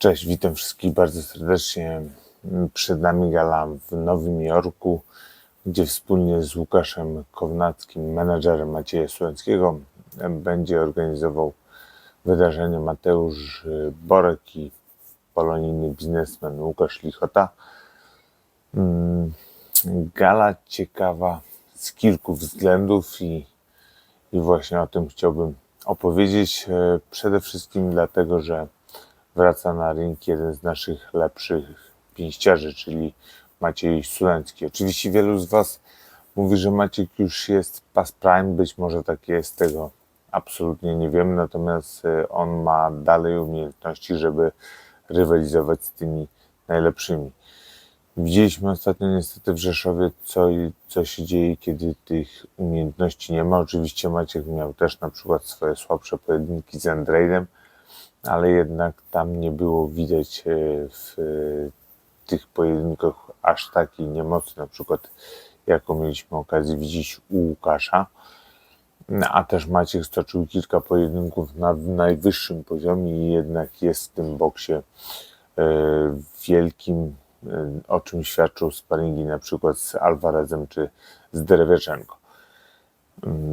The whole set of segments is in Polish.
Cześć, witam wszystkich bardzo serdecznie. Przed nami gala w Nowym Jorku, gdzie wspólnie z Łukaszem Kownackim, menedżerem Macieja Słuęckiego, będzie organizował wydarzenie Mateusz Borek i polonijny biznesmen Łukasz Lichota. Mm, Gala ciekawa z kilku względów i, i właśnie o tym chciałbym opowiedzieć. E, Przede wszystkim dlatego, że wraca na ring jeden z naszych lepszych pięściarzy, czyli Maciej Sulencki. Oczywiście wielu z Was mówi, że Maciek już jest past prime, być może tak jest, tego absolutnie nie wiem, natomiast e, on ma dalej umiejętności, żeby rywalizować z tymi najlepszymi. Widzieliśmy ostatnio niestety w Rzeszowie, co, co się dzieje, kiedy tych umiejętności nie ma. Oczywiście Maciek miał też na przykład swoje słabsze pojedynki z Andrejdem, ale jednak tam nie było widać e, w e, tych pojedynkach aż takiej niemocy, na przykład jaką mieliśmy okazję widzieć u Łukasza. No, A też Maciek stoczył kilka pojedynków na najwyższym poziomie i jednak jest w tym boksie e, wielkim, o czym świadczą sparingi na przykład z Alvarezem czy z Derewieczenko.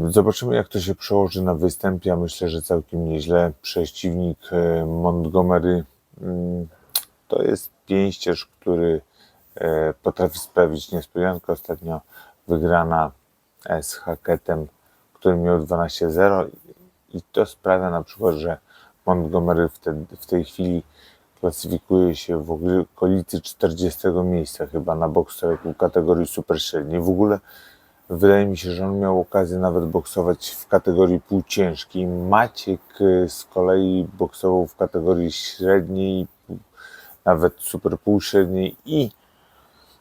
Zobaczymy, jak to się przełoży na występie. Ja myślę, że całkiem nieźle. Przeciwnik e, Montgomery mm, to jest pięściarz, który e, potrafi sprawić niespodziankę. Ostatnio wygrana e, z Hacketem, który miał 12-0 i to sprawia na przykład, że Montgomery w, te, w tej chwili klasyfikuje się w okolicy 40 miejsca chyba na bokserku kategorii super średniej. W ogóle Wydaje mi się, że on miał okazję nawet boksować w kategorii półciężkiej. Maciek y, z kolei boksował w kategorii średniej, nawet super półśredniej i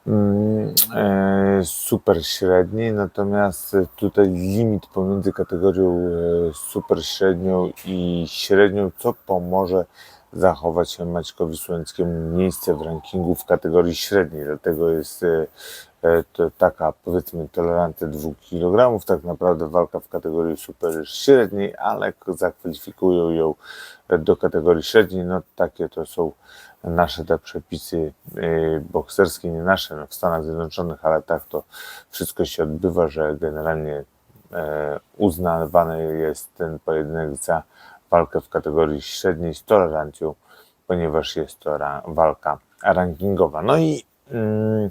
mm, e, super średniej. Natomiast tutaj limit pomiędzy kategorią e, super średnią i średnią, co pomoże zachować Maćkowi Słońskiemu miejsce w rankingu w kategorii średniej. Dlatego jest e, taka powiedzmy tolerancja 2 kg. Tak naprawdę walka w kategorii super średniej, ale zakwalifikują ją do kategorii średniej. No takie to są nasze te przepisy e, bokserskie, nie nasze, no w Stanach Zjednoczonych, ale tak to wszystko się odbywa, że generalnie uznawany jest ten pojedynek za walkę w kategorii średniej z tolerancją, ponieważ jest to walka rankingowa. No i mm,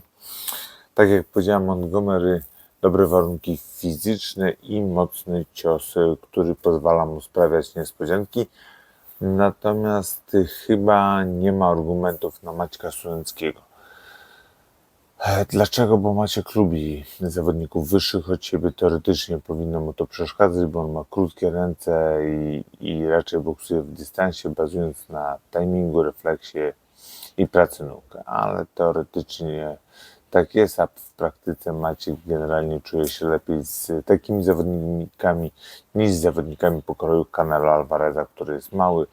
tak jak powiedziałem, Montgomery dobre warunki fizyczne i mocny cios, który pozwala mu sprawiać niespodzianki. Natomiast chyba nie ma argumentów na Maćka Sulenckiego. Dlaczego? Bo Maciek lubi zawodników wyższych od siebie. Teoretycznie powinno mu to przeszkadzać, bo on ma krótkie ręce i, i raczej boksuje w dystansie, bazując na timingu, refleksie i pracy nóg. Ale teoretycznie tak jest, a w praktyce Maciek generalnie czuje się lepiej z takimi zawodnikami niż z zawodnikami pokroju Canelo Alvareza, który jest mały,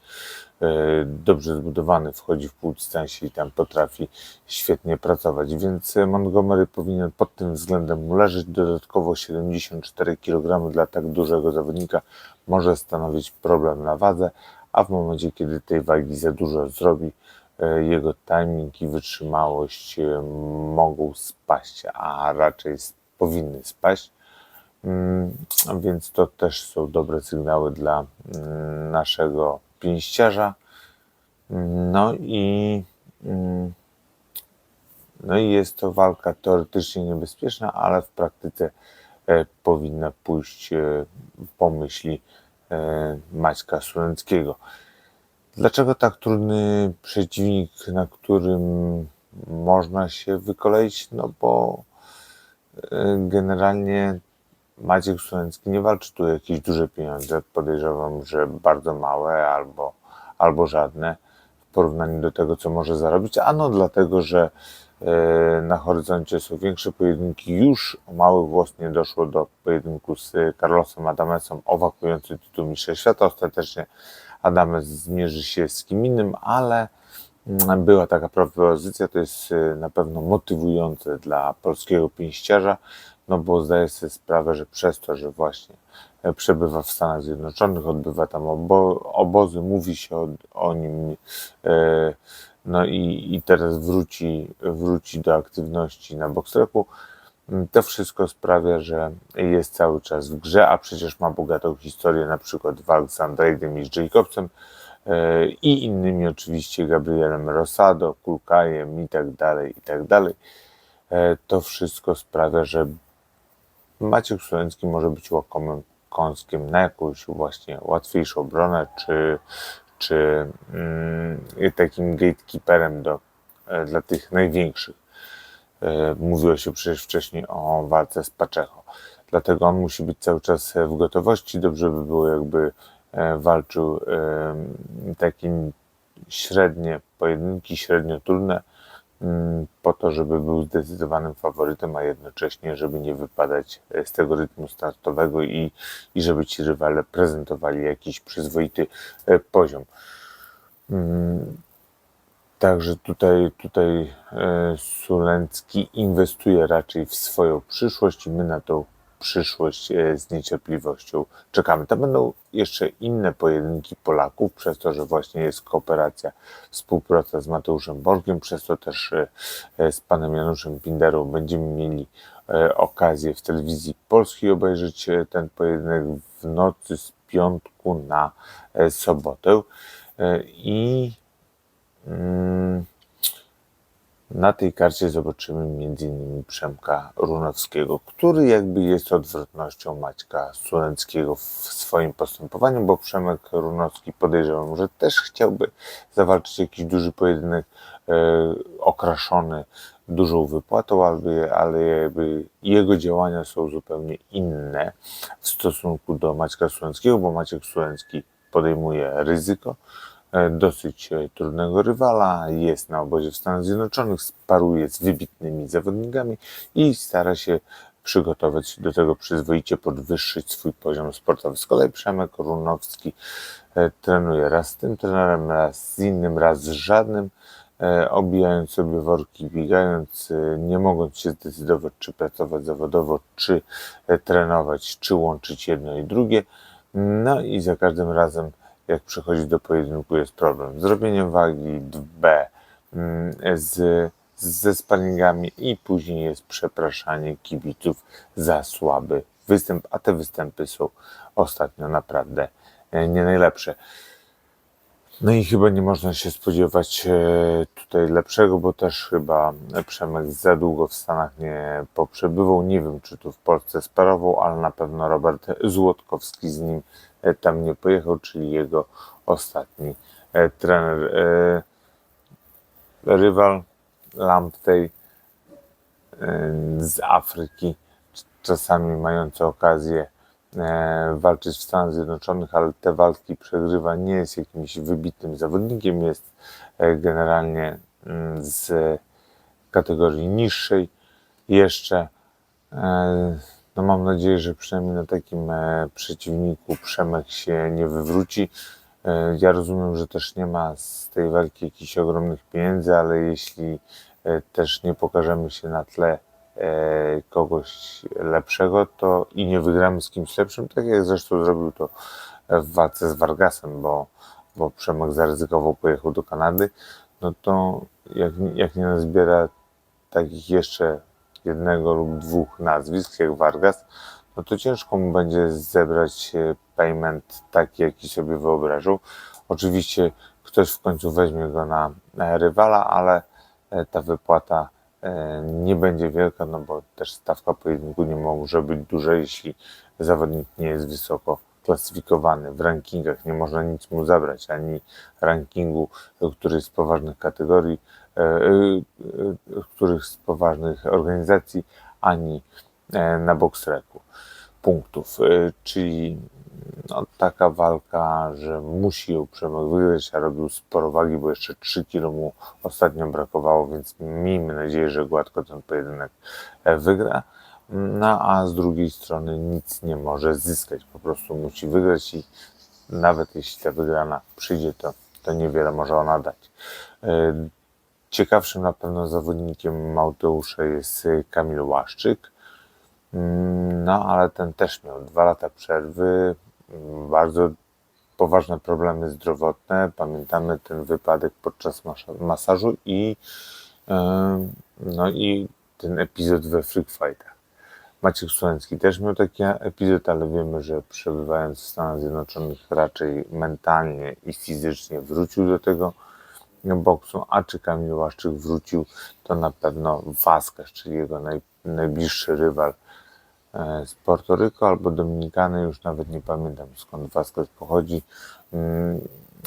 e, dobrze zbudowany, wchodzi w półdystansie i tam potrafi świetnie pracować. Więc Montgomery powinien pod tym względem mu leżeć. Dodatkowo 74 kg dla tak dużego zawodnika może stanowić problem na wadze, a w momencie, kiedy tej wagi za dużo zrobi, e, jego timing i wytrzymałość e, mogą spaść, a raczej powinny spaść. Mm, Więc to też są dobre sygnały dla mm, naszego pięściarza. No i, mm, no i jest to walka teoretycznie niebezpieczna, ale w praktyce e, powinna pójść e, po myśli e, Maćka Sulenckiego. Dlaczego tak trudny przeciwnik, na którym można się wykoleić? No bo e, generalnie Maciek Sulencki nie walczy tu o jakieś duże pieniądze. Podejrzewam, że bardzo małe albo, albo żadne w porównaniu do tego, co może zarobić. Ano dlatego, że e, na horyzoncie są większe pojedynki. Już o mały włos nie doszło do pojedynku z Carlosem Adamesem o tytuł Mistrza Świata. Ostatecznie Adames zmierzy się z kim innym, ale mm, była taka propozycja, to jest e, na pewno motywujące dla polskiego pięściarza, no bo zdaję sobie sprawę, że przez to, że właśnie e, przebywa w Stanach Zjednoczonych, odbywa tam obo obozy, mówi się o, o nim. E, no i, i teraz wróci, wróci do aktywności na boxreku. To wszystko sprawia, że jest cały czas w grze, a przecież ma bogatą historię, na przykład walk z Andrade'em i z Jacobsem e, i innymi oczywiście, Gabrielem Rosado, Kulkajem i tak dalej, i tak dalej. E, to wszystko sprawia, że Maciek Sulencki może być łakomym kąskiem na jakąś właśnie łatwiejszą obronę, czy, czy mm, takim gatekeeperem do, e, dla tych największych. E, mówiło się przecież wcześniej o walce z Pacheco. Dlatego on musi być cały czas w gotowości. Dobrze by było, jakby e, walczył takie średnie pojedynki, średnio trudne, mm, po to, żeby był zdecydowanym faworytem, a jednocześnie, żeby nie wypadać z tego rytmu startowego i, i żeby ci rywale prezentowali jakiś przyzwoity poziom. Także tutaj, tutaj e, Sulencki inwestuje raczej w swoją przyszłość i my na tą przyszłość e, z niecierpliwością czekamy. To będą jeszcze inne pojedynki Polaków, przez to, że właśnie jest kooperacja, współpraca z Mateuszem Borgiem, przez to też e, z panem Januszem Pinderą będziemy mieli okazję w telewizji polskiej obejrzeć ten pojedynek w nocy z piątku na sobotę. I na tej karcie zobaczymy m.in. Przemka Runowskiego, który jakby jest odwrotnością Maćka Sulenckiego w swoim postępowaniu, bo Przemek Runowski podejrzewam, że też chciałby zawalczyć jakiś duży pojedynek e, okraszony dużą wypłatą, ale, ale jakby jego działania są zupełnie inne w stosunku do Maćka Sulenckiego, bo Maciek Sulencki podejmuje ryzyko, dosyć e, trudnego rywala, jest na obozie w Stanach Zjednoczonych, sparuje z wybitnymi zawodnikami i stara się przygotować do tego przyzwoicie, podwyższyć swój poziom sportowy. Z kolei Przemek Runowski e, trenuje raz z tym trenerem, raz z innym, raz z żadnym, obijając sobie worki, biegając, nie mogąc się zdecydować, czy pracować zawodowo, czy trenować, czy łączyć jedno i drugie. No i za każdym razem jak przychodzi do pojedynku, jest problem z zrobieniem wagi, B, mm, z, ze sparingami i później jest przepraszanie kibiców za słaby występ, a te występy są ostatnio naprawdę e, nie najlepsze. No i chyba nie można się spodziewać e, tutaj lepszego, bo też chyba Przemek za długo w Stanach nie poprzebywał. Nie wiem, czy tu w Polsce sparował, ale na pewno Robert Złotkowski z nim tam nie pojechał, czyli jego ostatni e, trener. Rywal Lamptey z Afryki, czasami mający okazję E, walczyć w Stanach Zjednoczonych, ale te walki przegrywa, nie jest jakimś wybitnym zawodnikiem, jest e, generalnie mm, z kategorii niższej. Jeszcze e, no mam nadzieję, że przynajmniej na takim przeciwniku Przemek się nie wywróci. Ja rozumiem, że też nie ma z tej walki jakichś ogromnych pieniędzy, ale jeśli też nie pokażemy się na tle E, kogoś lepszego, to i nie wygramy z kimś lepszym, tak jak zresztą zrobił to w walce z Vargasem, bo, bo Przemek zaryzykował, pojechał do Kanady, no to jak, jak nie nazbiera takich jeszcze jednego lub dwóch nazwisk jak Vargas, no to ciężko mu będzie zebrać payment taki, jaki sobie wyobrażał. Oczywiście ktoś w końcu weźmie go na rywala, ale ta wypłata E, nie będzie wielka, no bo też stawka pojedynku nie może być duża, jeśli zawodnik nie jest wysoko klasyfikowany w rankingach. Nie można nic mu zabrać, ani rankingu któryś z poważnych kategorii, e, e, których z poważnych organizacji, ani na boxreku punktów. Czyli no, taka walka, że musi Przemek wygrać, a robił sporo wagi, bo jeszcze 3 kg mu ostatnio brakowało, więc miejmy nadzieję, że gładko ten pojedynek e, wygra. No a z drugiej strony nic nie może zyskać, po prostu musi wygrać i nawet jeśli ta wygrana przyjdzie, to, to niewiele może ona dać. Ciekawszym na pewno zawodnikiem Mateusza jest Kamil Łaszczyk. Mm, No, ale ten też miał dwa lata przerwy, mm, bardzo poważne problemy zdrowotne. Pamiętamy ten wypadek podczas masażu i, em, no i ten epizod we Freak Fightach. Maciek Słuęcki też miał taki epizod, ale wiemy, że przebywając w Stanach Zjednoczonych raczej mentalnie i fizycznie wrócił do tego boksu, a czy Kamil Łaszczyk wrócił, to na pewno Vasquez, czyli jego naj, najbliższy rywal e, z Portoryko albo Dominikany, już nawet nie pamiętam skąd Vasquez pochodzi, mm,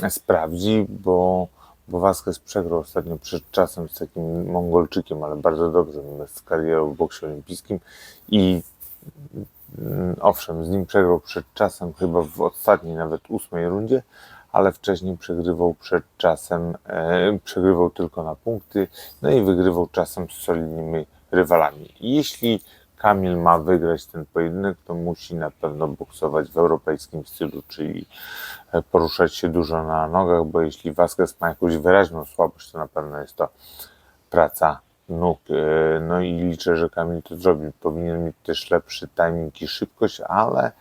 sprawdzi, bo, bo Vasquez przegrał ostatnio przed czasem z takim Mongolczykiem, ale bardzo dobrze z karierą w boksie olimpijskim i mm, owszem, z nim przegrał przed czasem, chyba w ostatniej, nawet ósmej rundzie, ale wcześniej przegrywał przed czasem, e, przegrywał tylko na punkty, no i wygrywał czasem z solidnymi rywalami. Jeśli Kamil ma wygrać ten pojedynek, to musi na pewno boksować w europejskim stylu, czyli e, poruszać się dużo na nogach, bo jeśli Vasquez ma jakąś wyraźną słabość, to na pewno jest to praca nóg. E, No i liczę, że Kamil to zrobi. Powinien mieć też lepszy timing i szybkość, ale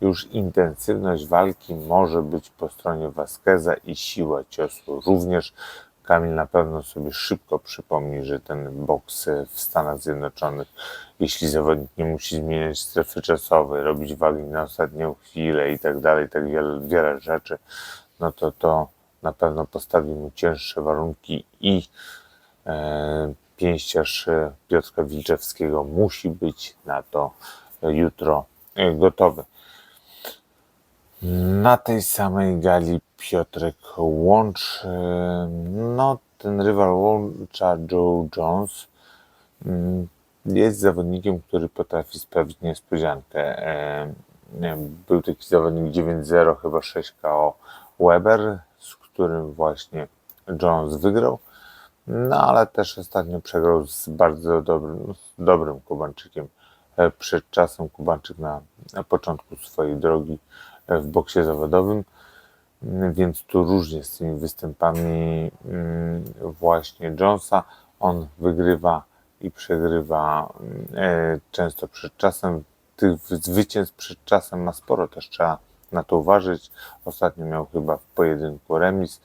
już intensywność walki może być po stronie Vasqueza i siła ciosu również. Kamil na pewno sobie szybko przypomni, że ten boks w Stanach Zjednoczonych, jeśli zawodnik nie musi zmieniać strefy czasowej, robić wagi na ostatnią chwilę i tak dalej, tak wiele, wiele rzeczy, no to to na pewno postawi mu cięższe warunki i e, pięściarz Piotra Wilczewskiego musi być na to jutro gotowy. Na tej samej gali Piotrek Łącz, no ten rywal Łącza Joe Jones mm, jest zawodnikiem, który potrafi sprawić niespodziankę. E, Był taki zawodnik 9-0, chyba 6 KO Weber, z którym właśnie Jones wygrał. No ale też ostatnio przegrał z bardzo dobrym, z dobrym Kubańczykiem. E, Przed czasem Kubańczyk na, na początku swojej drogi w boksie zawodowym, więc tu różnie z tymi występami mm, właśnie Jonesa. On wygrywa i przegrywa mm, e, często przed czasem. Tych zwycięstw przed czasem ma sporo, też trzeba na to uważać. Ostatnio miał chyba w pojedynku remis.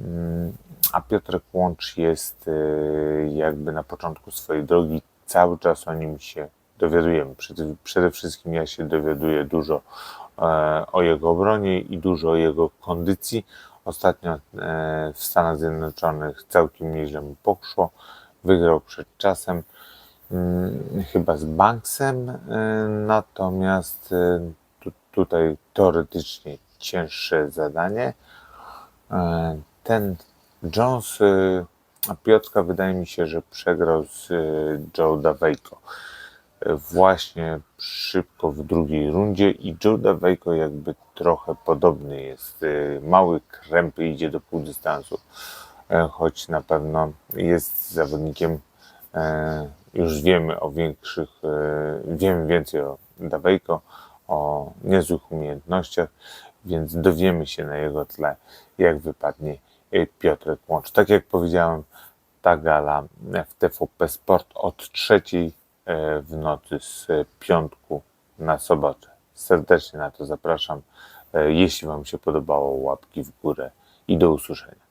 Mm, A Piotrek Łącz jest e, jakby na początku swojej drogi. Cały czas o nim się dowiadujemy. Przede, wszystkim ja się dowiaduję dużo o jego obronie i dużo o jego kondycji. Ostatnio e, w Stanach Zjednoczonych całkiem nieźle mu poszło. Wygrał przed czasem mm, chyba z Banksem, e, natomiast e, tu, tutaj teoretycznie cięższe zadanie. E, Ten Jones, e, Piotrka wydaje mi się, że przegrał z e, Joe Davejko e, właśnie szybko w drugiej rundzie i Joe Davejko jakby trochę podobny jest. e, Mały, krępy, idzie do półdystansu, e, choć na pewno jest zawodnikiem, e, już wiemy o większych, e, wiemy więcej o Davejko, o niezłych umiejętnościach, więc dowiemy się na jego tle, jak wypadnie Piotrek Łącz. Tak jak powiedziałem, ta gala w TVP Sport od trzeciej w nocy z piątku na sobotę. Serdecznie na to zapraszam. E, Jeśli Wam się podobało, łapki w górę i do usłyszenia.